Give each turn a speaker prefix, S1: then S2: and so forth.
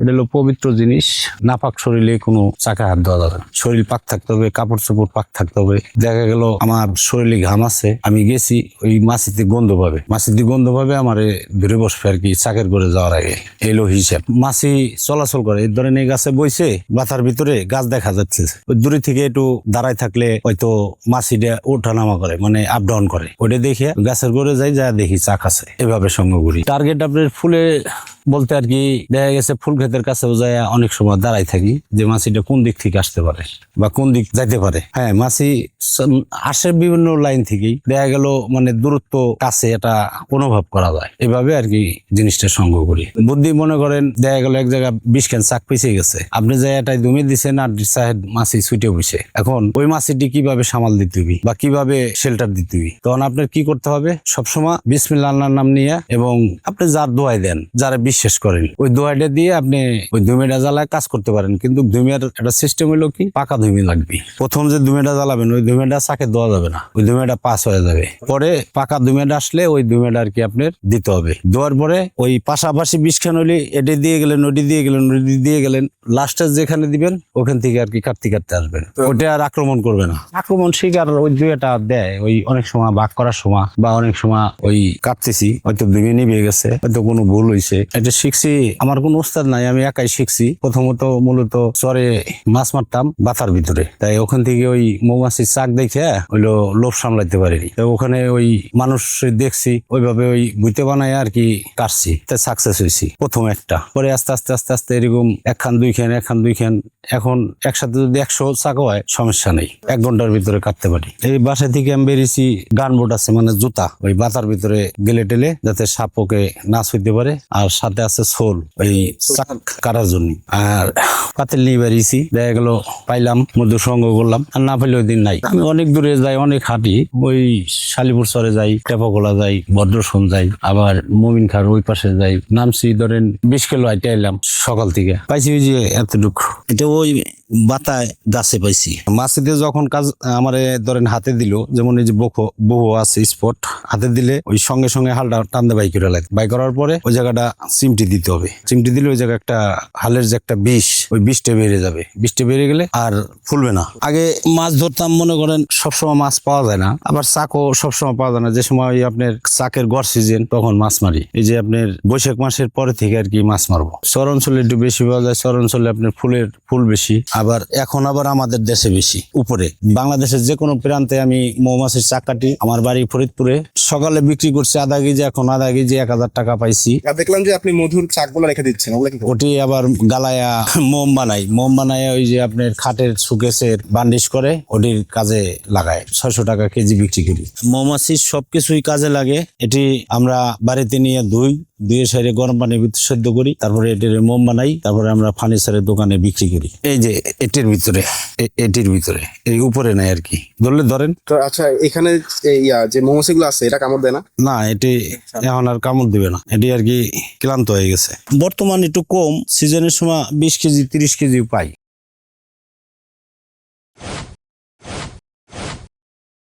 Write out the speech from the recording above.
S1: এটা হলো পবিত্র জিনিস। নাপাক শরীরে কোনো চাকা হাত দেওয়া যাবে শরীর পাক থাকতে হবে, কাপড় চোপড় পাক থাকতে হবে। দেখা গেল আমার শরীরে ঘাম আছে, আমি গেছি, ওই মাছিতে গন্ধ পাবে। মাছিতে গন্ধ পাবে, আমার ধরে বসবে আর কি চাকের করে যাওয়ার আগে। এলো হিসাব। মাছি চলাচল করে, এই ধরেন এই গাছে বইছে বাতার ভিতরে গাছ দেখা যাচ্ছে। ওই দূরে থেকে একটু দাঁড়ায় থাকলে হয়তো মাছিটা ওঠা নামা করে মানে আপ ডাউন করে। ওইটা দেখে গাছের করে যাই, যা দেখি চাক আছে। এভাবে সঙ্গ করি। টার্গেট আপনার ফুলে বলতে আর কি, দেখা গেছে ফুল ক্ষেতের কাছেও যায় অনেক সময় দাঁড়াই থাকি যে মাছিটা কোন দিক থেকে আসতে পারে বা কোন দিক যাইতে পারে। হ্যাঁ মাছি আসে বিভিন্ন লাইন থেকেই। দেখা গেল মানে দূরত্ব কাছে এটা অনুভব করা যায়। এভাবে আর কি জিনিসটা সংগ্রহ করি। বুদ্ধি মনে করেন, দেখা গেল এক জায়গায় বিষ খান চাক পিছিয়ে গেছে। আপনি যে এটাই দমে দিচ্ছেন আর সাহেব মাছি ছুটে বসে। এখন ওই মাছিটি কীভাবে সামাল দিতে হবে বা কীভাবে শেল্টার দিতে হবে? তখন আপনার কি করতে হবে? সবসময় বিসমিল্লা আল্লাহর নাম নিয়ে এবং আপনি যার দোয়াই দেন, যারা বিশ্বাস করেন। ওই দোয়াইটা দিয়ে আপনি ওই ধুমিটা জ্বালায় কাজ করতে পারেন। কিন্তু ধুমিয়ার একটা সিস্টেম হলো কি? পাকা ধুমি লাগবে। প্রথম যে ধুমিটা জ্বালাবেন ওই ধুমিটা চাকে দেওয়া যাবে না। ওই ধুমিটা পাস হয়ে যাবে। পরে পাকা ধুমিটা আসলে ওই ধুমিটা আর কি আপনার দিতে হবে। দেওয়ার পরে ওই পাশাপাশি বিষখান হলে এটি দিয়ে গেলেন ওটি দিয়ে গেলেন ওটি দিয়ে গেলেন। লাস্টে যেখানে দিবেন ওখান থেকে আর কি কাটতে কাটতে আসবেন। ওটা আর আক্রমণ করবে না। আক্রমণ শিকার ওই দুইটা দেয়। ওই অনেক সময় বাক করার সময় বা অনেক সময় ওই কাটতেছি। হয়তো ভেঙে নিভে গেছে হয়তো কোনো ভুল হয়েছে এটা শিখছি, আমার কোনো উস্তাদ নাই, আমি একাই শিখছি। প্রথমত মূলত চরে মাছ মারতাম বাতার ভিতরে। তাই ওখান থেকে ওই মৌমাছির চাক দেখে ওইলো লোভ সামলাইতে পারিনি। তো ওখানে ওই মানুষ দেখছি, ওইভাবে ওই বুইতে বানায় আর কি কাটছি। তাই সাকসেস হয়েছি প্রথম একটা। পরে আস্তে আস্তে আস্তে আস্তে এরকম একখান দুই খান একখান দুই খান, এখন একসাথে যদি একশো চাকা হয়, সমস্যা নেই। এক ঘণ্টার ভিতরে কাটতে পারি। এই বাসা থেকে আমি বেরিয়েছি গান বোট আছে মানে জুতা। ওই বাতার ভিতরে গেলে টেলে যাতে সাপ ওকে না ছুঁতে পারে, আর সাথে আছে সোল ওই চাক কাটার জন্য। আর পাতিল নিয়ে বেরিয়েছি, দেখা গেল পাইলাম মধু সংগ্রহ করলাম, আর না পাইলে ওই দিন নাই। আমি অনেক দূরে যাই, অনেক হাঁটি, ওই শালিপুর চরে যাই টেপাকোলা যাই, ভদ্রসন যাই, আবার মমিন খার ওই পাশে যাই, নামছি, ধরেন, বিশ কিলো আইটে এলাম সকাল থেকে। পাইছি ওই যে এতটুকু। এটা ওই বাতায় গাছে পাইছি। মাছিতে যখন কাজ, আমার ধরেন হাতে দিল, যেমন এই যে বকো বহু আছে স্পট হাতে দিলে ওই সঙ্গে সঙ্গে হালটা টানতে বাই করে লাগে। বাই করার পরে ওই জায়গাটা চিমটি দিতে হবে। চিমটি দিলে ওই জায়গায় একটা হালের যে একটা বিষ, ওই বিষটা বেড়ে যাবে। বিষটা বেড়ে গেলে আর ফুলবে না। আগে মাছ ধরতাম, মনে করেন সবসময় মাছ পাওয়া যায় না। আবার চাকও সবসময় পাওয়া যায় না। যে সময় ওই আপনার চাকের গড় সিজন তখন মাছ মারি। এই যে আপনার বৈশাখ মাসের পরে থেকে আর কি মাছ মারবো। শহর অঞ্চলে একটু বেশি পাওয়া যায়। শহর অঞ্চলে আপনার ফুলের, ফুল বেশি। আবার এখন আবার আমাদের দেশে বেশি উপরে। বাংলাদেশের যে কোনো প্রান্তে আমি মৌমাছির চাক কাটি আমার বাড়ি ফরিদপুরে সকালে বিক্রি করছি আধা কেজি এখন আধা কেজি এক হাজার টাকা পাইছি।
S2: দেখলাম যে আপনি মধুর চাকগুলো রেখে দিচ্ছেন
S1: ওটি আবার গালায়া মোম বানাই মোম বানায় ওই যে আপনার খাটের সুকেসের বান্ডিশ করে ওটির কাজে লাগায়। ছয়শো টাকা কেজি বিক্রি করি। মৌমাছির সবকিছুই কাজে লাগে। এটি আমরা বাড়িতে নিয়ে ধুই দুই সাইডে গরম পানির ভিতরে সেদ্ধ করি তারপরে এটির মোম বানাই তারপরে আমরা ফার্নিচারের দোকানে বিক্রি করি। এই যে এটির ভিতরে এটির ভিতরে এই উপরে নাই আর কি। ধরলে ধরেন।
S2: তো আচ্ছা এখানে ইয়া যে মৌমাছিগুলো আছে এটা কামড় দেয় না?
S1: না এটি এখন আর কামড় দিবে না। এটি আর কি ক্লান্ত হয়ে গেছে। বর্তমান একটু কম সিজনের সময় বিশ কেজি তিরিশ কেজি পাই।